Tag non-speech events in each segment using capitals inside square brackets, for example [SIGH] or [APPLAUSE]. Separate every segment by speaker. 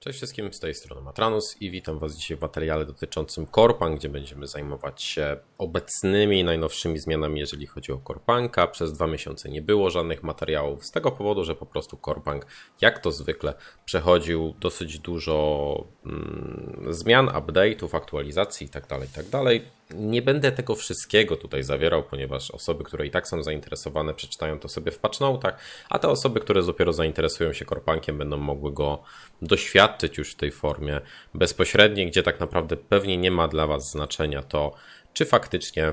Speaker 1: Cześć wszystkim, z tej strony Matranus i witam Was dzisiaj w materiale dotyczącym Korpan, gdzie będziemy zajmować się obecnymi, najnowszymi zmianami, jeżeli chodzi o Korpanka. Przez dwa miesiące nie było żadnych materiałów, z tego powodu, że po prostu Korpank, jak to zwykle, przechodził dosyć dużo mm, zmian, update'ów, aktualizacji itd., itd. Nie będę tego wszystkiego tutaj zawierał, ponieważ osoby, które i tak są zainteresowane, przeczytają to sobie w patchnotach, a te osoby, które dopiero zainteresują się Korpankiem, będą mogły go doświadczyć już w tej formie bezpośredniej, gdzie tak naprawdę pewnie nie ma dla Was znaczenia to, czy faktycznie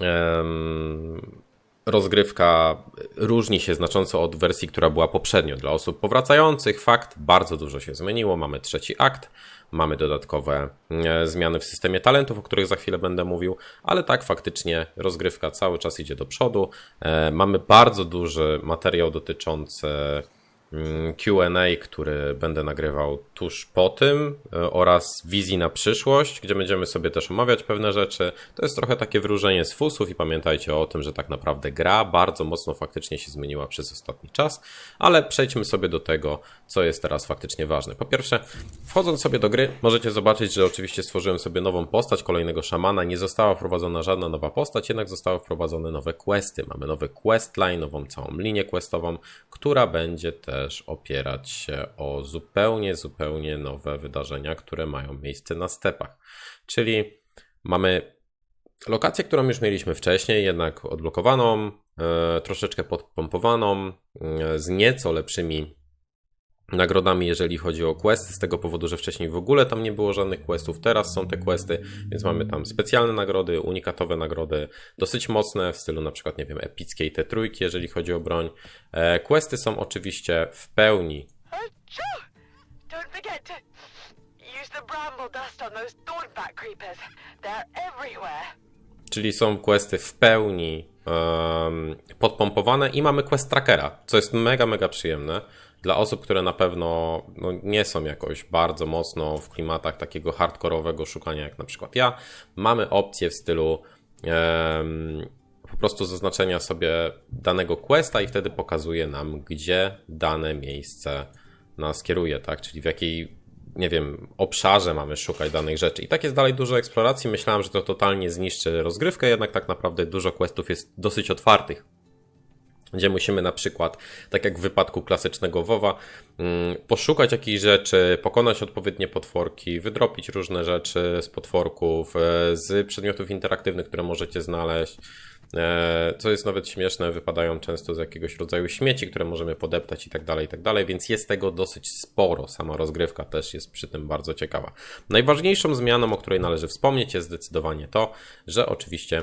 Speaker 1: em, rozgrywka różni się znacząco od wersji, która była poprzednio. Dla osób powracających fakt, bardzo dużo się zmieniło. Mamy trzeci akt, mamy dodatkowe e, zmiany w systemie talentów, o których za chwilę będę mówił, ale tak faktycznie rozgrywka cały czas idzie do przodu. E, Mamy bardzo duży materiał dotyczący QA, który będę nagrywał tuż po tym e, oraz wizji na przyszłość, gdzie będziemy sobie też omawiać pewne rzeczy. To jest trochę takie wróżenie z fusów i pamiętajcie o tym, że tak naprawdę gra bardzo mocno faktycznie się zmieniła przez ostatni czas, ale przejdźmy sobie do tego, co jest teraz faktycznie ważne. Po pierwsze, wchodząc sobie do gry, możecie zobaczyć, że oczywiście stworzyłem sobie nową postać, kolejnego szamana. Nie została wprowadzona żadna nowa postać, jednak zostały wprowadzone nowe questy. Mamy nowy questline, nową całą linię questową, która będzie też opierać się o zupełnie, zupełnie nowe wydarzenia, które mają miejsce na stepach. Czyli mamy lokację, którą już mieliśmy wcześniej, jednak odblokowaną, e, troszeczkę podpompowaną, e, z nieco lepszymi nagrodami, jeżeli chodzi o questy, z tego powodu, że wcześniej w ogóle tam nie było żadnych questów, teraz są te questy, więc mamy tam specjalne nagrody, unikatowe nagrody, dosyć mocne, w stylu na przykład, nie wiem, epickiej te trójki, jeżeli chodzi o broń. E, Questy są oczywiście w pełni. Czyli są questy w pełni em, podpompowane i mamy quest trackera, co jest mega, mega przyjemne dla osób, które na pewno no, nie są jakoś bardzo mocno w klimatach takiego hardkorowego szukania, jak na przykład ja. Mamy opcję w stylu po prostu zaznaczenia sobie danego questa i wtedy pokazuje nam, gdzie dane miejsce nas kieruje, tak? Czyli w jakiej nie wiem, obszarze mamy szukać danych rzeczy. I tak jest dalej dużo eksploracji. Myślałem, że to totalnie zniszczy rozgrywkę, jednak tak naprawdę dużo questów jest dosyć otwartych. Gdzie musimy na przykład, tak jak w wypadku klasycznego WoWa, mm, poszukać jakichś rzeczy, pokonać odpowiednie potworki, wydropić różne rzeczy z potworków, e, z przedmiotów interaktywnych, które możecie znaleźć. E, Co jest nawet śmieszne, wypadają często z jakiegoś rodzaju śmieci, które możemy podeptać i tak dalej, i tak dalej, więc jest tego dosyć sporo. Sama rozgrywka też jest przy tym bardzo ciekawa. Najważniejszą zmianą, o której należy wspomnieć, jest zdecydowanie to, że oczywiście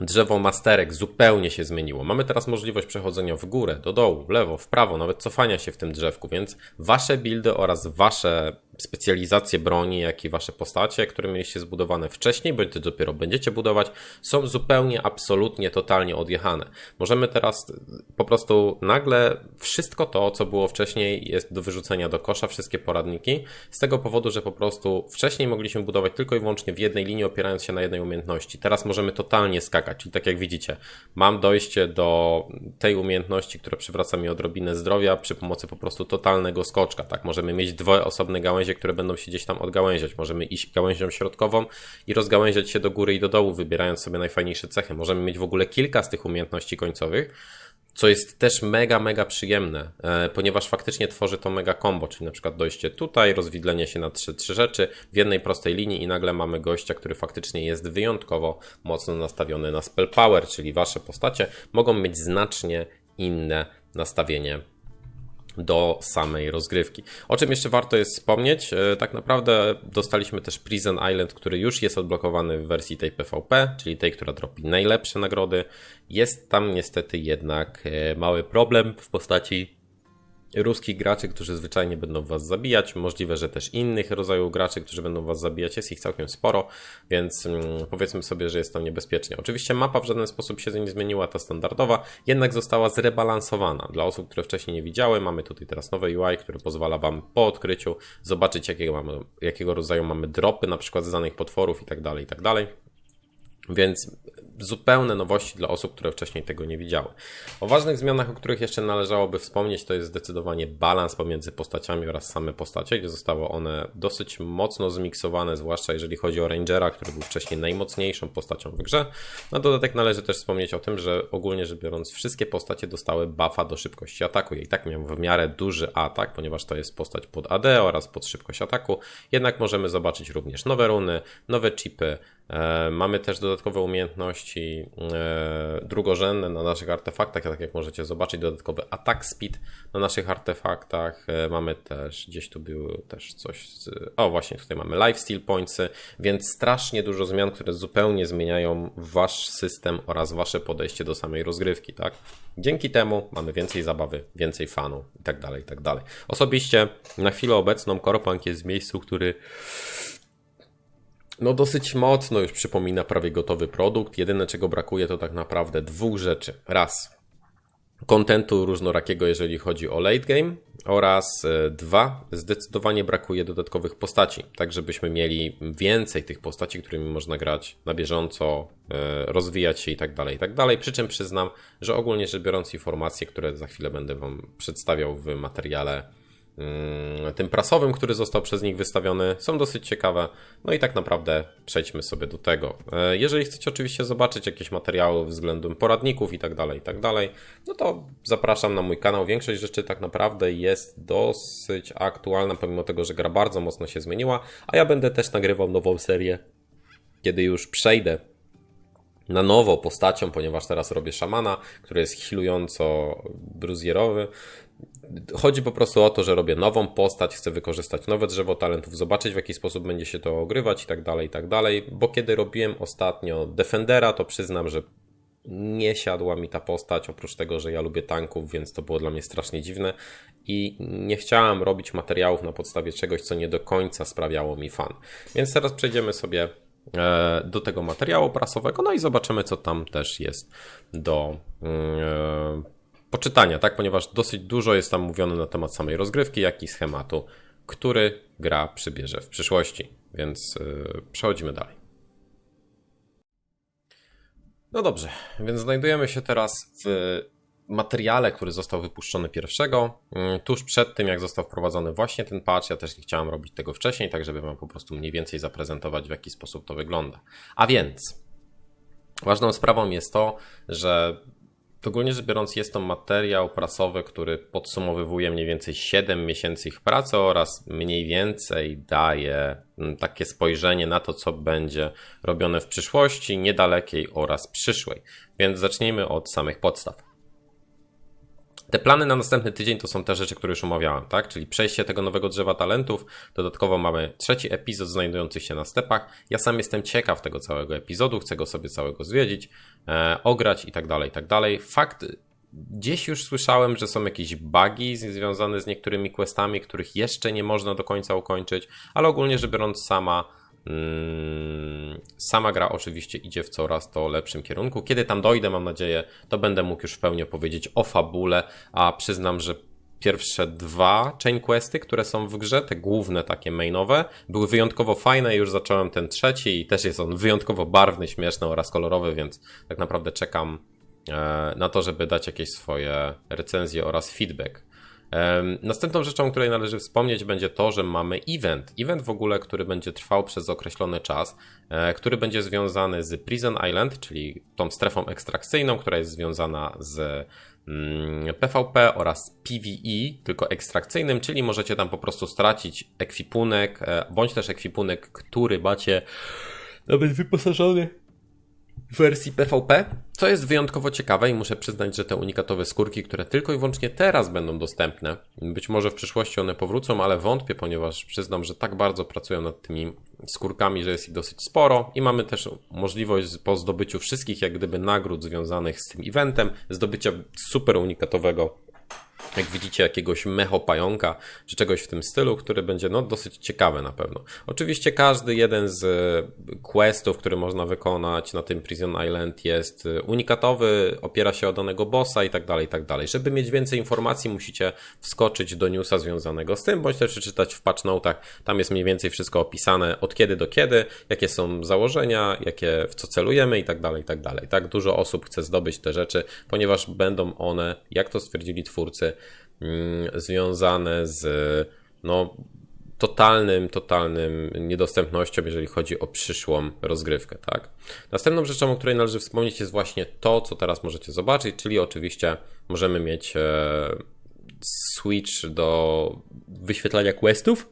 Speaker 1: drzewo masterek zupełnie się zmieniło. Mamy teraz możliwość przechodzenia w górę, do dołu, w lewo, w prawo, nawet cofania się w tym drzewku, więc wasze buildy oraz wasze specjalizacje broni, jak i wasze postacie, które mieliście zbudowane wcześniej, bądź to dopiero będziecie budować, są zupełnie, absolutnie, totalnie odjechane. Możemy teraz po prostu nagle wszystko to, co było wcześniej, jest do wyrzucenia do kosza, wszystkie poradniki, z tego powodu, że po prostu wcześniej mogliśmy budować tylko i wyłącznie w jednej linii, opierając się na jednej umiejętności. Teraz możemy totalnie skakać. Czyli tak jak widzicie, mam dojście do tej umiejętności, która przywraca mi odrobinę zdrowia przy pomocy po prostu totalnego skoczka. Tak, możemy mieć dwie osobne gałęzie, które będą się gdzieś tam odgałęziać. Możemy iść gałęzią środkową i rozgałęziać się do góry i do dołu, wybierając sobie najfajniejsze cechy. Możemy mieć w ogóle kilka z tych umiejętności końcowych co jest też mega, mega przyjemne, e, ponieważ faktycznie tworzy to mega combo, czyli na przykład dojście tutaj, rozwidlenie się na trzy, trzy rzeczy w jednej prostej linii i nagle mamy gościa, który faktycznie jest wyjątkowo mocno nastawiony na spell power, czyli wasze postacie mogą mieć znacznie inne nastawienie do samej rozgrywki. O czym jeszcze warto jest wspomnieć, e, tak naprawdę dostaliśmy też Prison Island, który już jest odblokowany w wersji tej PvP, czyli tej, która dropi najlepsze nagrody. Jest tam niestety jednak e, mały problem w postaci ruskich graczy, którzy zwyczajnie będą was zabijać. Możliwe, że też innych rodzajów graczy, którzy będą was zabijać. Jest ich całkiem sporo, więc mm, powiedzmy sobie, że jest to niebezpiecznie. Oczywiście mapa w żaden sposób się nie zmieniła, ta standardowa, jednak została zrebalansowana. Dla osób, które wcześniej nie widziały, mamy tutaj teraz nowe UI, które pozwala wam po odkryciu zobaczyć, jakiego, mamy, jakiego rodzaju mamy dropy, na przykład z danych potworów i tak dalej, i tak dalej. Więc zupełne nowości dla osób, które wcześniej tego nie widziały. O ważnych zmianach, o których jeszcze należałoby wspomnieć, to jest zdecydowanie balans pomiędzy postaciami oraz same postacie, gdzie zostały one dosyć mocno zmiksowane, zwłaszcza jeżeli chodzi o Rangera, który był wcześniej najmocniejszą postacią w grze. Na dodatek należy też wspomnieć o tym, że ogólnie rzecz biorąc, wszystkie postacie dostały buffa do szybkości ataku. Ja i tak miał w miarę duży atak, ponieważ to jest postać pod AD oraz pod szybkość ataku. Jednak możemy zobaczyć również nowe runy, nowe chipy, E, mamy też dodatkowe umiejętności e, drugorzędne na naszych artefaktach, tak jak możecie zobaczyć, dodatkowy attack speed na naszych artefaktach. E, mamy też, gdzieś tu było też coś, z, o właśnie tutaj mamy lifesteal pointsy, więc strasznie dużo zmian, które zupełnie zmieniają wasz system oraz wasze podejście do samej rozgrywki, tak? Dzięki temu mamy więcej zabawy, więcej fanu i tak dalej, i tak dalej. Osobiście na chwilę obecną Koropunk jest w miejscu, który no dosyć mocno już przypomina prawie gotowy produkt. Jedyne czego brakuje to tak naprawdę dwóch rzeczy. Raz, kontentu różnorakiego, jeżeli chodzi o late game oraz e, dwa, zdecydowanie brakuje dodatkowych postaci, tak żebyśmy mieli więcej tych postaci, którymi można grać na bieżąco, e, rozwijać się i tak dalej, i tak dalej. Przy czym przyznam, że ogólnie rzecz biorąc informacje, które za chwilę będę Wam przedstawiał w materiale tym prasowym, który został przez nich wystawiony, są dosyć ciekawe. No i tak naprawdę przejdźmy sobie do tego. E, jeżeli chcecie oczywiście zobaczyć jakieś materiały względem poradników i tak dalej, i tak dalej, no to zapraszam na mój kanał. Większość rzeczy tak naprawdę jest dosyć aktualna, pomimo tego, że gra bardzo mocno się zmieniła, a ja będę też nagrywał nową serię, kiedy już przejdę na nowo postacią, ponieważ teraz robię szamana, który jest healująco bruzjerowy, Chodzi po prostu o to, że robię nową postać, chcę wykorzystać nowe drzewo talentów, zobaczyć w jaki sposób będzie się to ogrywać i tak dalej, i tak dalej. Bo kiedy robiłem ostatnio Defendera, to przyznam, że nie siadła mi ta postać, oprócz tego, że ja lubię tanków, więc to było dla mnie strasznie dziwne i nie chciałem robić materiałów na podstawie czegoś, co nie do końca sprawiało mi fan. Więc teraz przejdziemy sobie e, do tego materiału prasowego, no i zobaczymy, co tam też jest do mm, e, poczytania, tak? Ponieważ dosyć dużo jest tam mówione na temat samej rozgrywki, jak i schematu, który gra przybierze w przyszłości. Więc yy, przechodzimy dalej. No dobrze, więc znajdujemy się teraz w materiale, który został wypuszczony pierwszego, yy, tuż przed tym, jak został wprowadzony właśnie ten patch. Ja też nie chciałem robić tego wcześniej, tak żeby Wam po prostu mniej więcej zaprezentować, w jaki sposób to wygląda. A więc, ważną sprawą jest to, że Ogólnie rzecz biorąc, jest to materiał prasowy, który podsumowywuje mniej więcej 7 miesięcy ich pracy oraz mniej więcej daje mm, takie spojrzenie na to, co będzie robione w przyszłości, niedalekiej oraz przyszłej. Więc zacznijmy od samych podstaw. Te plany na następny tydzień to są te rzeczy, które już omawiałem, tak? Czyli przejście tego nowego drzewa talentów. Dodatkowo mamy trzeci epizod znajdujący się na stepach. Ja sam jestem ciekaw tego całego epizodu, chcę go sobie całego zwiedzić, e, ograć i tak dalej, i tak dalej. Fakt, gdzieś już słyszałem, że są jakieś bugi związane z niektórymi questami, których jeszcze nie można do końca ukończyć, ale ogólnie rzecz biorąc sama sama gra oczywiście idzie w coraz to lepszym kierunku. Kiedy tam dojdę, mam nadzieję, to będę mógł już w pełni opowiedzieć o fabule, a przyznam, że pierwsze dwa chain questy, które są w grze, te główne takie mainowe, były wyjątkowo fajne. Już zacząłem ten trzeci i też jest on wyjątkowo barwny, śmieszny oraz kolorowy, więc tak naprawdę czekam e, na to, żeby dać jakieś swoje recenzje oraz feedback. Następną rzeczą, o której należy wspomnieć, będzie to, że mamy event. Event w ogóle, który będzie trwał przez określony czas, e, który będzie związany z Prison Island, czyli tą strefą ekstrakcyjną, która jest związana z PvP mm, oraz PvE, tylko ekstrakcyjnym, czyli możecie tam po prostu stracić ekwipunek, e, bądź też ekwipunek, który macie nawet wyposażony wersji PvP, co jest wyjątkowo ciekawe i muszę przyznać, że te unikatowe skórki, które tylko i wyłącznie teraz będą dostępne, być może w przyszłości one powrócą, ale wątpię, ponieważ przyznam, że tak bardzo pracują nad tymi skórkami, że jest ich dosyć sporo i mamy też możliwość po zdobyciu wszystkich jak gdyby nagród związanych z tym eventem, zdobycia super unikatowego jak widzicie, jakiegoś mechopająka, czy czegoś w tym stylu, który będzie no, dosyć ciekawe na pewno. Oczywiście każdy jeden z e, questów, który można wykonać na tym Prison Island jest e, unikatowy, opiera się o danego bossa i tak dalej, i tak dalej. Żeby mieć więcej informacji, musicie wskoczyć do newsa związanego z tym, bądź też przeczytać w patch notach. Tam jest mniej więcej wszystko opisane od kiedy do kiedy, jakie są założenia, jakie w co celujemy i tak dalej, i tak dalej. Tak dużo osób chce zdobyć te rzeczy, ponieważ będą one, jak to stwierdzili twórcy, związane z no, totalnym, totalnym niedostępnością, jeżeli chodzi o przyszłą rozgrywkę, tak? Następną rzeczą, o której należy wspomnieć jest właśnie to, co teraz możecie zobaczyć, czyli oczywiście możemy mieć e, switch do wyświetlania questów.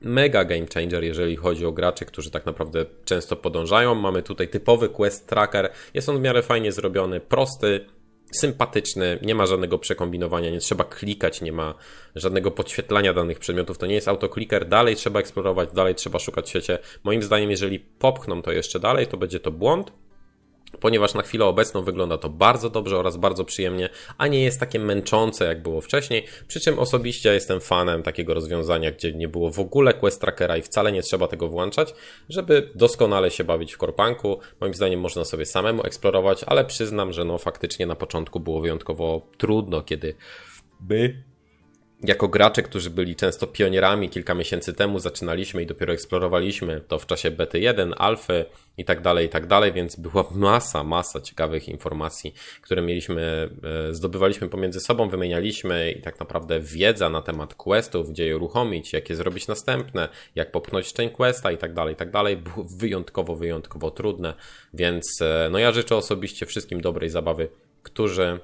Speaker 1: Mega game changer, jeżeli chodzi o graczy, którzy tak naprawdę często podążają. Mamy tutaj typowy quest tracker. Jest on w miarę fajnie zrobiony, prosty, sympatyczny, nie ma żadnego przekombinowania, nie trzeba klikać, nie ma żadnego podświetlania danych przedmiotów, to nie jest autokliker, dalej trzeba eksplorować, dalej trzeba szukać w świecie. Moim zdaniem, jeżeli popchną to jeszcze dalej, to będzie to błąd, ponieważ na chwilę obecną wygląda to bardzo dobrze oraz bardzo przyjemnie, a nie jest takie męczące jak było wcześniej. Przy czym osobiście jestem fanem takiego rozwiązania, gdzie nie było w ogóle quest trackera i wcale nie trzeba tego włączać, żeby doskonale się bawić w korpanku. Moim zdaniem można sobie samemu eksplorować, ale przyznam, że no faktycznie na początku było wyjątkowo trudno, kiedy by jako gracze, którzy byli często pionierami kilka miesięcy temu, zaczynaliśmy i dopiero eksplorowaliśmy to w czasie bety 1, alfy i tak dalej, i tak dalej, więc była masa, masa ciekawych informacji, które mieliśmy, e, zdobywaliśmy pomiędzy sobą, wymienialiśmy i tak naprawdę wiedza na temat questów, gdzie je uruchomić, jak je zrobić następne, jak popchnąć część questa i tak dalej, i tak dalej, było wyjątkowo, wyjątkowo trudne, więc e, no ja życzę osobiście wszystkim dobrej zabawy, którzy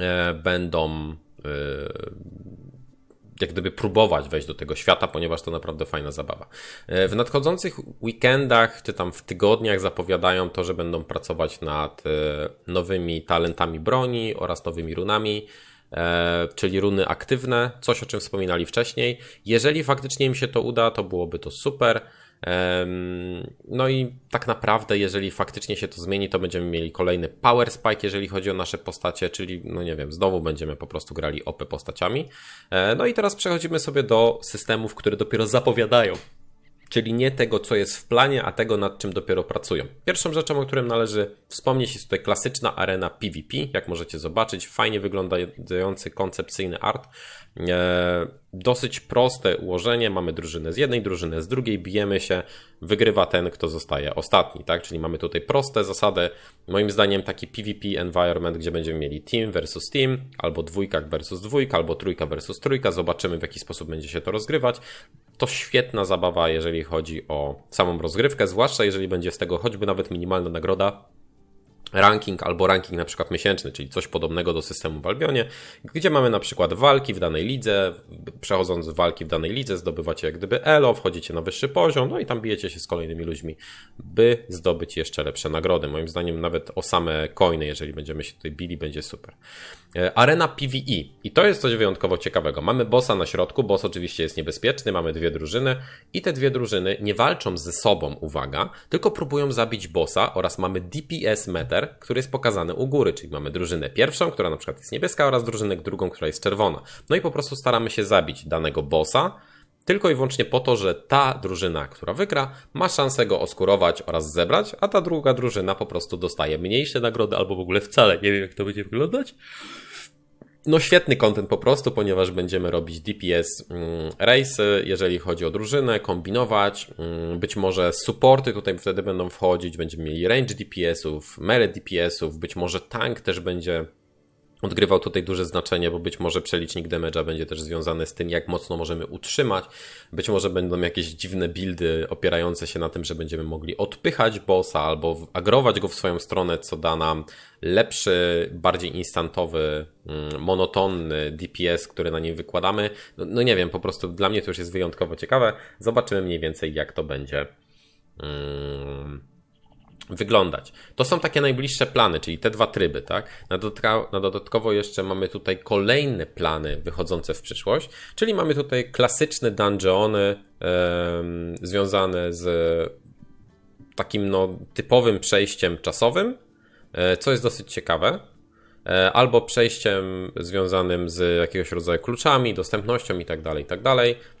Speaker 1: e, będą jak gdyby próbować wejść do tego świata, ponieważ to naprawdę fajna zabawa. E, w nadchodzących weekendach, czy tam w tygodniach zapowiadają to, że będą pracować nad e, nowymi talentami broni oraz nowymi runami, czyli runy aktywne, coś o czym wspominali wcześniej. Jeżeli faktycznie im się to uda, to byłoby to super. No i tak naprawdę, jeżeli faktycznie się to zmieni, to będziemy mieli kolejny power spike, jeżeli chodzi o nasze postacie, czyli, no nie wiem, znowu będziemy po prostu grali OP postaciami. E, no i teraz przechodzimy sobie do systemów, które dopiero zapowiadają czyli nie tego, co jest w planie, a tego, nad czym dopiero pracują. Pierwszą rzeczą, o którym należy wspomnieć, jest tutaj klasyczna arena PvP, jak możecie zobaczyć, fajnie wyglądający koncepcyjny art. E, dosyć proste ułożenie, mamy drużynę z jednej, drużynę z drugiej, bijemy się, wygrywa ten, kto zostaje ostatni, tak? Czyli mamy tutaj proste zasady, moim zdaniem taki PvP environment, gdzie będziemy mieli team versus team, albo dwójka versus dwójka, albo trójka versus trójka, zobaczymy w jaki sposób będzie się to rozgrywać. To świetna zabawa, jeżeli chodzi o samą rozgrywkę, zwłaszcza jeżeli będzie z tego choćby nawet minimalna nagroda, ranking albo ranking na przykład miesięczny, czyli coś podobnego do systemu w Albionie, gdzie mamy na przykład walki w danej lidze, przechodząc walki w danej lidze zdobywacie jak gdyby elo, wchodzicie na wyższy poziom, no i tam bijecie się z kolejnymi ludźmi, by zdobyć jeszcze lepsze nagrody. Moim zdaniem nawet o same coiny, jeżeli będziemy się tutaj bili, będzie super. E, arena PvE i to jest coś wyjątkowo ciekawego. Mamy bossa na środku, boss oczywiście jest niebezpieczny, mamy dwie drużyny i te dwie drużyny nie walczą ze sobą, uwaga, tylko próbują zabić bossa oraz mamy DPS meter, który jest pokazany u góry, czyli mamy drużynę pierwszą, która na przykład jest niebieska oraz drużynę drugą, która jest czerwona. No i po prostu staramy się zabić danego bossa, tylko i wyłącznie po to, że ta drużyna, która wygra, ma szansę go oskurować oraz zebrać, a ta druga drużyna po prostu dostaje mniejsze nagrody albo w ogóle wcale. Nie wiem, jak to będzie wyglądać no świetny content po prostu, ponieważ będziemy robić DPS mm, race, jeżeli chodzi o drużynę, kombinować, mm, być może supporty tutaj wtedy będą wchodzić, będziemy mieli range DPS-ów, melee DPS-ów, być może tank też będzie odgrywał tutaj duże znaczenie, bo być może przelicznik damage'a będzie też związany z tym, jak mocno możemy utrzymać. Być może będą jakieś dziwne buildy opierające się na tym, że będziemy mogli odpychać bossa albo agrować go w swoją stronę, co da nam lepszy, bardziej instantowy, mm, monotonny DPS, który na nim wykładamy. No, no, nie wiem, po prostu dla mnie to już jest wyjątkowo ciekawe. Zobaczymy mniej więcej, jak to będzie. Hmm wyglądać. To są takie najbliższe plany, czyli te dwa tryby, tak? Na, na dodatkowo jeszcze mamy tutaj kolejne plany wychodzące w przyszłość, czyli mamy tutaj klasyczne dungeony związane z takim no, typowym przejściem czasowym, e, co jest dosyć ciekawe. E, albo przejściem związanym z jakiegoś rodzaju kluczami, dostępnością i tak dalej, i tak.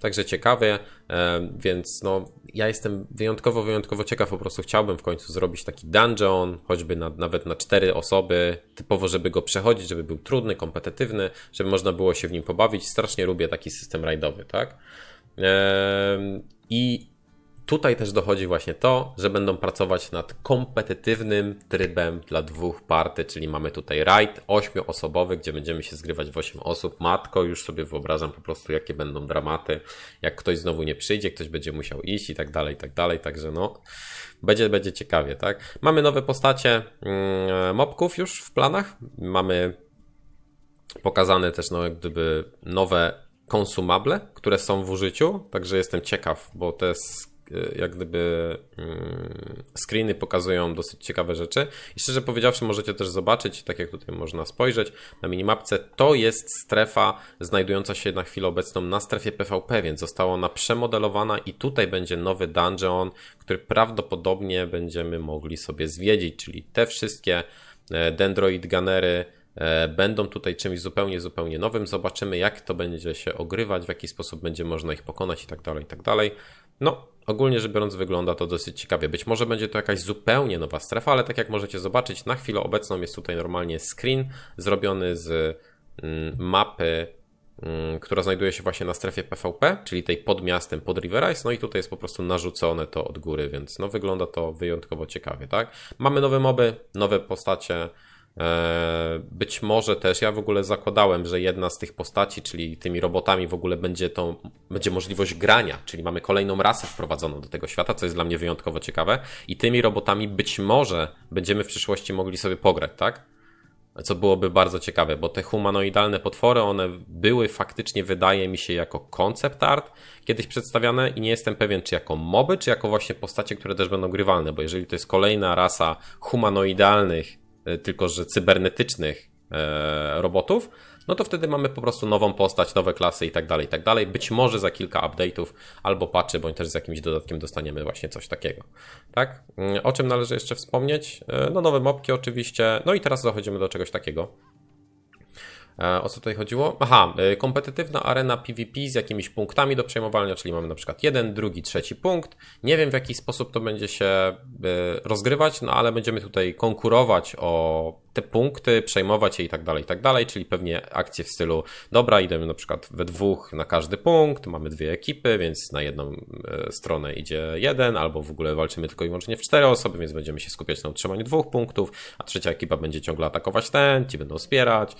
Speaker 1: Także ciekawie, e, więc no, ja jestem wyjątkowo, wyjątkowo ciekaw, po prostu chciałbym w końcu zrobić taki dungeon, choćby na, nawet na cztery osoby, typowo, żeby go przechodzić, żeby był trudny, kompetytywny, żeby można było się w nim pobawić. Strasznie lubię taki system rajdowy, tak? Ehm, I tutaj też dochodzi właśnie to, że będą pracować nad kompetytywnym trybem dla dwóch party, czyli mamy tutaj raid ośmioosobowy, gdzie będziemy się zgrywać w 8 osób. Matko, już sobie wyobrażam po prostu, jakie będą dramaty, jak ktoś znowu nie przyjdzie, ktoś będzie musiał iść i tak dalej, i tak dalej, także no, będzie, będzie ciekawie, tak? Mamy nowe postacie mm, mobków już w planach, mamy pokazane też, no, jak gdyby nowe konsumable, które są w użyciu, także jestem ciekaw, bo te jak gdyby mm, screeny pokazują dosyć ciekawe rzeczy i szczerze powiedziawszy możecie też zobaczyć, tak jak tutaj można spojrzeć na minimapce, to jest strefa znajdująca się na chwilę obecną na strefie PvP, więc została ona przemodelowana i tutaj będzie nowy dungeon, który prawdopodobnie będziemy mogli sobie zwiedzić, czyli te wszystkie e, Dendroid Gunnery, e, będą tutaj czymś zupełnie, zupełnie nowym. Zobaczymy, jak to będzie się ogrywać, w jaki sposób będzie można ich pokonać i tak dalej, i tak dalej. No, ogólnie rzecz biorąc, wygląda to dosyć ciekawie. Być może będzie to jakaś zupełnie nowa strefa, ale tak jak możecie zobaczyć, na chwilę obecną jest tutaj normalnie screen zrobiony z mm, mapy, mm, która znajduje się właśnie na strefie PvP, czyli tej pod miastem, pod River Ice, no i tutaj jest po prostu narzucone to od góry, więc no wygląda to wyjątkowo ciekawie, tak? Mamy nowe moby, nowe postacie, Być może też ja w ogóle zakładałem, że jedna z tych postaci, czyli tymi robotami w ogóle będzie to, będzie możliwość grania, czyli mamy kolejną rasę wprowadzoną do tego świata, co jest dla mnie wyjątkowo ciekawe i tymi robotami być może będziemy w przyszłości mogli sobie pograć, tak? Co byłoby bardzo ciekawe, bo te humanoidalne potwory, one były faktycznie, wydaje mi się, jako koncept art kiedyś przedstawiane i nie jestem pewien, czy jako moby, czy jako właśnie postacie, które też będą grywalne, bo jeżeli to jest kolejna rasa humanoidalnych E, tylko że cybernetycznych e, robotów, no to wtedy mamy po prostu nową postać, nowe klasy i tak dalej, i tak dalej. Być może za kilka update'ów albo patchy, bądź też z jakimś dodatkiem dostaniemy właśnie coś takiego. Tak? Mm, o czym należy jeszcze wspomnieć? E, no nowe mopki oczywiście. No i teraz dochodzimy do czegoś takiego. E, o co tutaj chodziło? Aha, e, kompetytywna arena PvP z jakimiś punktami do przejmowania, czyli mamy na przykład jeden, drugi, trzeci punkt. Nie wiem w jaki sposób to będzie się e, rozgrywać, no ale będziemy tutaj konkurować o te punkty, przejmować je i tak dalej, i tak dalej, czyli pewnie akcje w stylu dobra, idziemy na przykład we dwóch na każdy punkt, mamy dwie ekipy, więc na jedną stronę idzie jeden, albo w ogóle walczymy tylko i wyłącznie w cztery osoby, więc będziemy się skupiać na utrzymaniu dwóch punktów, a trzecia ekipa będzie ciągle atakować ten, ci będą wspierać.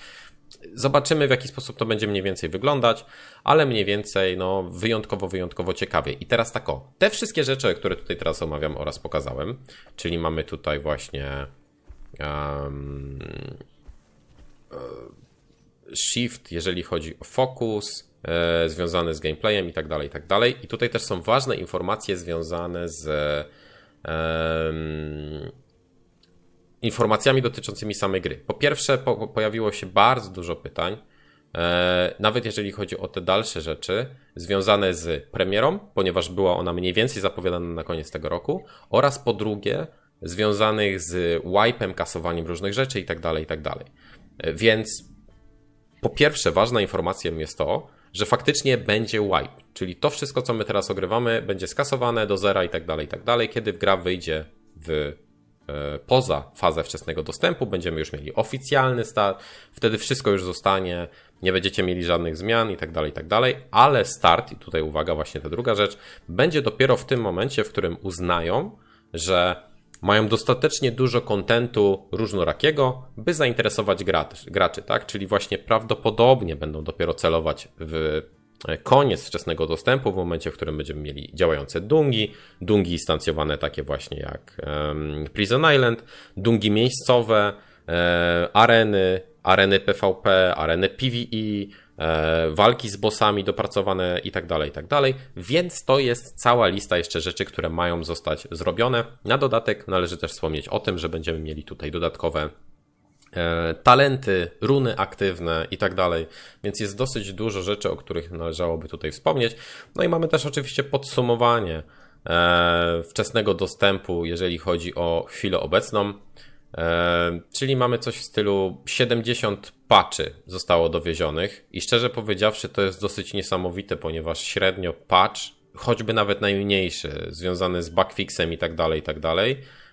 Speaker 1: Zobaczymy, w jaki sposób to będzie mniej więcej wyglądać, ale mniej więcej, no, wyjątkowo, wyjątkowo ciekawie. I teraz tak o, te wszystkie rzeczy, które tutaj teraz omawiam oraz pokazałem, czyli mamy tutaj właśnie um, shift, jeżeli chodzi o fokus, e, związany z gameplayem i tak dalej, i tak dalej. I tutaj też są ważne informacje związane z informacjami dotyczącymi samej gry. Po pierwsze, po, pojawiło się bardzo dużo pytań, e, nawet jeżeli chodzi o te dalsze rzeczy związane z premierą, ponieważ była ona mniej więcej zapowiadana na koniec tego roku, oraz po drugie, związanych z wipe'em, kasowaniem różnych rzeczy itd., tak itd. Tak e, więc po pierwsze, ważna informacja jest to, że faktycznie będzie wipe, czyli to wszystko, co my teraz ogrywamy, będzie skasowane do zera itd., tak itd., kiedy gra wyjdzie w poza fazę wczesnego dostępu, będziemy już mieli oficjalny start, wtedy wszystko już zostanie, nie będziecie mieli żadnych zmian i tak dalej, i tak dalej, ale start, i tutaj uwaga, właśnie ta druga rzecz, będzie dopiero w tym momencie, w którym uznają, że mają dostatecznie dużo kontentu różnorakiego, by zainteresować graczy, graczy, tak? Czyli właśnie prawdopodobnie będą dopiero celować w koniec wczesnego dostępu w momencie, w którym będziemy mieli działające dungi, dungi instancjowane takie właśnie jak Prison Island, dungi miejscowe, e, areny, areny PvP, areny PvE, e, walki z bossami dopracowane i tak dalej, i tak. Więc to jest cała lista jeszcze rzeczy, które mają zostać zrobione. Na dodatek należy też wspomnieć o tym, że będziemy mieli tutaj dodatkowe E, talenty, runy aktywne i tak dalej. Więc jest dosyć dużo rzeczy, o których należałoby tutaj wspomnieć. No i mamy też oczywiście podsumowanie e, wczesnego dostępu, jeżeli chodzi o chwilę obecną. E, czyli mamy coś w stylu 70 patchy zostało dowiezionych i szczerze powiedziawszy to jest dosyć niesamowite, ponieważ średnio patch, choćby nawet najmniejszy, związany z bugfixem i tak dalej, i tak dalej, e,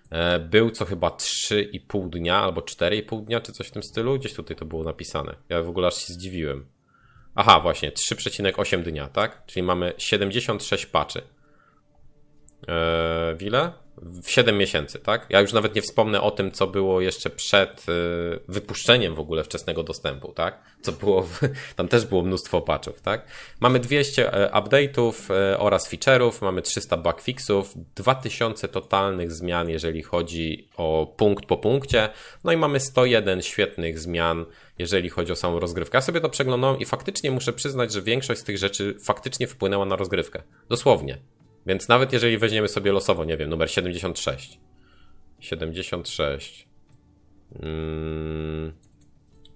Speaker 1: był co chyba 3,5 dnia albo 4,5 dnia, czy coś w tym stylu. Gdzieś tutaj to było napisane. Ja w ogóle aż się zdziwiłem. Aha, właśnie, 3,8 dnia, tak? Czyli mamy 76 patchy. Eee, ile? W 7 miesięcy, tak? Ja już nawet nie wspomnę o tym, co było jeszcze przed e, wypuszczeniem w ogóle wczesnego dostępu, tak? Co było, w, [LAUGHS] tam też było mnóstwo patchów, tak? Mamy 200 e, update'ów e, oraz feature'ów, mamy 300 bugfixów, 2000 totalnych zmian, jeżeli chodzi o punkt po punkcie, no i mamy 101 świetnych zmian, jeżeli chodzi o samą rozgrywkę. Ja sobie to przeglądałem i faktycznie muszę przyznać, że większość z tych rzeczy faktycznie wpłynęła na rozgrywkę. Dosłownie. Więc nawet jeżeli weźmiemy sobie losowo, nie wiem, numer 76. 76. Mm.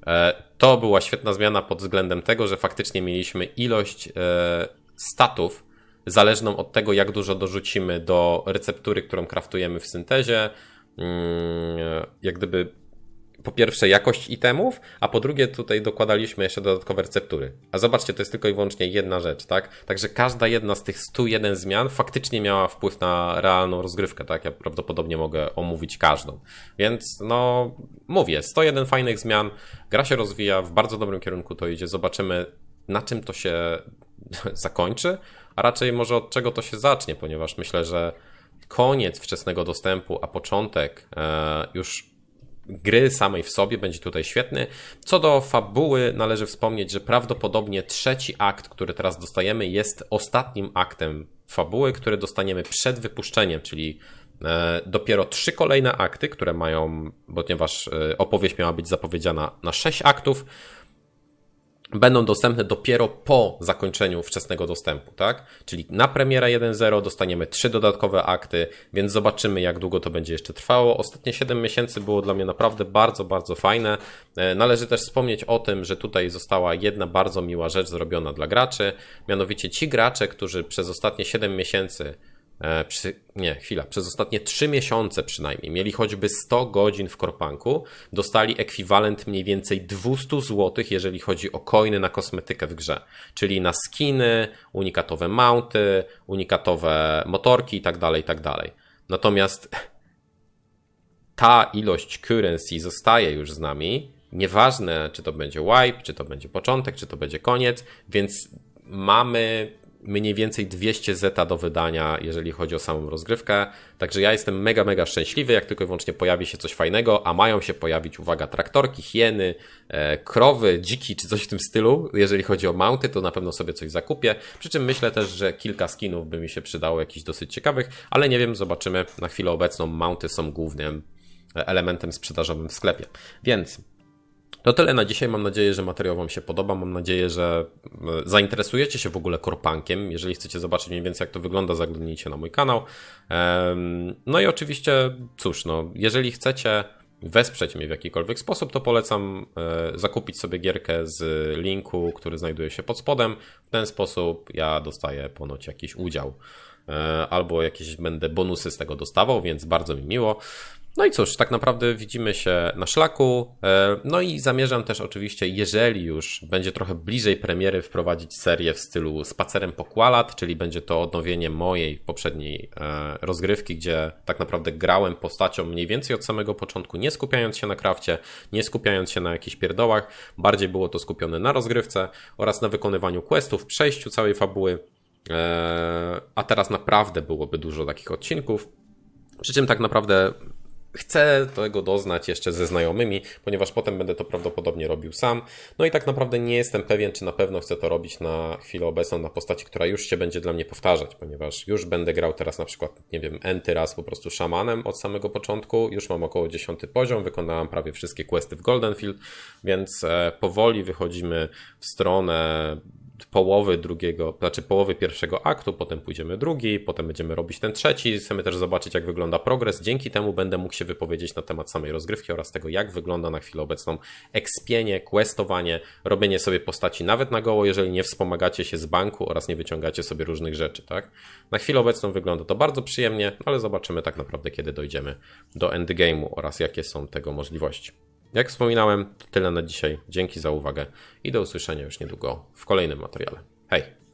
Speaker 1: E, to była świetna zmiana pod względem tego, że faktycznie mieliśmy ilość e, statów zależną od tego, jak dużo dorzucimy do receptury, którą kraftujemy w syntezie. Mm, jak gdyby po pierwsze jakość itemów, a po drugie tutaj dokładaliśmy jeszcze dodatkowe receptury. A zobaczcie, to jest tylko i wyłącznie jedna rzecz, tak? Także każda jedna z tych 101 zmian faktycznie miała wpływ na realną rozgrywkę, tak? Ja prawdopodobnie mogę omówić każdą. Więc no, mówię, 101 fajnych zmian, gra się rozwija, w bardzo dobrym kierunku to idzie, zobaczymy na czym to się [LAUGHS] zakończy, a raczej może od czego to się zacznie, ponieważ myślę, że koniec wczesnego dostępu, a początek e, już gry samej w sobie będzie tutaj świetny. Co do fabuły, należy wspomnieć, że prawdopodobnie trzeci akt, który teraz dostajemy, jest ostatnim aktem fabuły, który dostaniemy przed wypuszczeniem, czyli e, dopiero trzy kolejne akty, które mają, ponieważ e, opowieść miała być zapowiedziana na sześć aktów, będą dostępne dopiero po zakończeniu wczesnego dostępu, tak? Czyli na premierę 1.0 dostaniemy trzy dodatkowe akty, więc zobaczymy, jak długo to będzie jeszcze trwało. Ostatnie 7 miesięcy było dla mnie naprawdę bardzo, bardzo fajne. E, należy też wspomnieć o tym, że tutaj została jedna bardzo miła rzecz zrobiona dla graczy, mianowicie ci gracze, którzy przez ostatnie 7 miesięcy przy, nie, chwila, przez ostatnie 3 miesiące przynajmniej mieli choćby 100 godzin w Korpanku, dostali ekwiwalent mniej więcej 200 zł, jeżeli chodzi o coiny na kosmetykę w grze, czyli na skiny, unikatowe mounty, unikatowe motorki itd., tak itd. Tak Natomiast ta ilość currency zostaje już z nami, nieważne czy to będzie wipe, czy to będzie początek, czy to będzie koniec, więc mamy mniej więcej 200 zeta do wydania, jeżeli chodzi o samą rozgrywkę. Także ja jestem mega, mega szczęśliwy, jak tylko i wyłącznie pojawi się coś fajnego, a mają się pojawić, uwaga, traktorki, hieny, e, krowy, dziki czy coś w tym stylu. Jeżeli chodzi o mounty, to na pewno sobie coś zakupię. Przy czym myślę też, że kilka skinów by mi się przydało, jakichś dosyć ciekawych, ale nie wiem, zobaczymy. Na chwilę obecną mounty są głównym elementem sprzedażowym w sklepie. Więc to tyle na dzisiaj. Mam nadzieję, że materiał Wam się podoba. Mam nadzieję, że e, zainteresujecie się w ogóle korpankiem. Jeżeli chcecie zobaczyć mniej więcej, jak to wygląda, zaglądnijcie na mój kanał. No i oczywiście, cóż, no, jeżeli chcecie wesprzeć mnie w jakikolwiek sposób, to polecam e, zakupić sobie gierkę z linku, który znajduje się pod spodem. W ten sposób ja dostaję ponoć jakiś udział e, albo jakieś będę bonusy z tego dostawał, więc bardzo mi miło. No i cóż, tak naprawdę widzimy się na szlaku. E, no i zamierzam też oczywiście, jeżeli już będzie trochę bliżej premiery, wprowadzić serię w stylu Spacerem po Kualat, czyli będzie to odnowienie mojej poprzedniej e, rozgrywki, gdzie tak naprawdę grałem postacią mniej więcej od samego początku, nie skupiając się na krafcie, nie skupiając się na jakichś pierdołach. Bardziej było to skupione na rozgrywce oraz na wykonywaniu questów, przejściu całej fabuły. E, a teraz naprawdę byłoby dużo takich odcinków. Przy czym tak naprawdę Chcę tego doznać jeszcze ze znajomymi, ponieważ potem będę to prawdopodobnie robił sam. No i tak naprawdę nie jestem pewien, czy na pewno chcę to robić na chwilę obecną na postaci, która już się będzie dla mnie powtarzać, ponieważ już będę grał teraz na przykład, nie wiem, enty raz po prostu szamanem od samego początku. Już mam około 10 poziom, wykonałem prawie wszystkie questy w Goldenfield, więc e, powoli wychodzimy w stronę połowy drugiego, znaczy połowy pierwszego aktu, potem pójdziemy drugi, potem będziemy robić ten trzeci. Chcemy też zobaczyć, jak wygląda progres. Dzięki temu będę mógł się wypowiedzieć na temat samej rozgrywki oraz tego, jak wygląda na chwilę obecną ekspienie, questowanie, robienie sobie postaci nawet na goło, jeżeli nie wspomagacie się z banku oraz nie wyciągacie sobie różnych rzeczy, tak? Na chwilę obecną wygląda to bardzo przyjemnie, ale zobaczymy tak naprawdę, kiedy dojdziemy do endgame'u oraz jakie są tego możliwości. Jak wspominałem, to tyle na dzisiaj. Dzięki za uwagę i do usłyszenia już niedługo w kolejnym materiale. Hej!